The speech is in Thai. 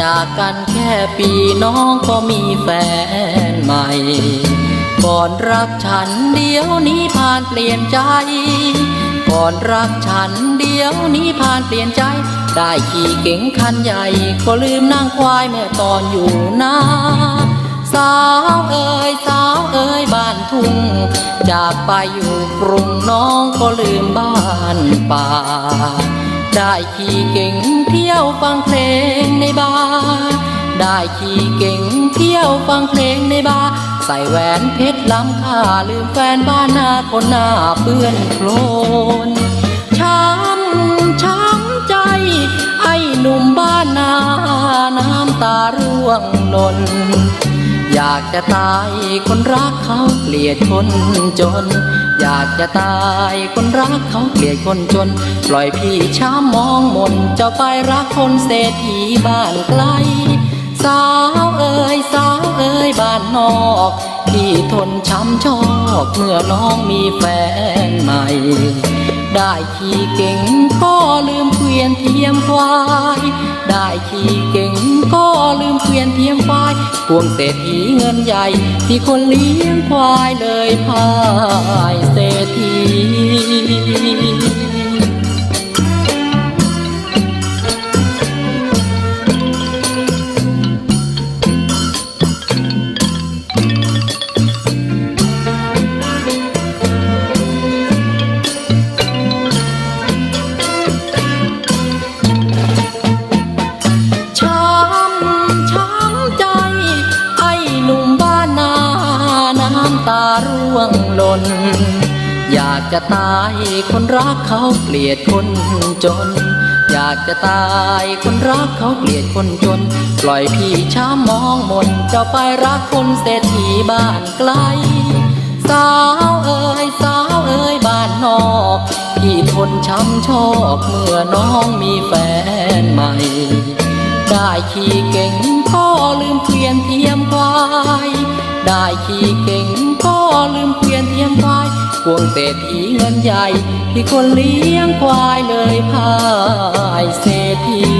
จากกันแค่ปีน้องก็มีแฟนใหม่ ก่อนรักฉันเดี๋ยวนี้ผ่านเปลี่ยนใจ ก่อนรักฉันเดี๋ยวนี้ผ่านเปลี่ยนใจ ได้ขี่เก๋งคันใหญ่ก็ลืมนั่งควายเมื่อตอนอยู่นาสาวเอ่ยสาวเอ่ยบ้านทุ่งจากไปอยู่กรุงน้องก็ลืมบ้านป่าได้ขี่เก่งเที่ยวฟังเพลงในบาร์ ได้ขี่เก่งเที่ยวฟังเพลงในบาร์ใส่แหวนเพชรล้ำค่าลืมแฟนบ้านนาคนหน้าเปื้อนโคลนช้ำช้ำใจ ไอ้หนุ่มบ้านนาน้ำตาร่วงหล่นอยากจะตายคนรักเขาเกลียดคนจน อยากจะตายคนรักเขาเกลียดคนจน ปล่อยพี่ช้ำมองมนเจ้าไปรักคนเศรษฐีบ้านไกล สาวเอ่ยสาวเอ่ยบ้านนอกพี่ทนช้ำชอกเมื่อน้องมีแฟนใหม่ ได้ขี่เก่งก็ลืมเกวียนเทียมควาย ได้ขี่เก่งก็ลืมเกวียนเทียมควายพวงเศรษฐีเงินใหญ่ ที่คนเลี้ยงควายเลยพายเศรษฐี วงหล่นอยากจะตายคนรักเขาเกลียดคนจน อยากจะตายคนรักเขาเกลียดคนจน ปล่อยพี่ช้ำมองมนเจ้าไปรักคนเศรษฐีบ้านไกล สาวเอ่ยสาวเอ่ยบ้านนอก พี่ทนช้ำชอกเมื่อน้องมีแฟนใหม่ ได้ขี่เก่งก็ลืมเกวียนเทียมควาย ได้ขี่เก่งก็ ลืมเปลี่ยนเทียมควายพวงเศรษฐีเงินใหญ่ ที่คนเลี้ยงควายเลยพายเศรษฐี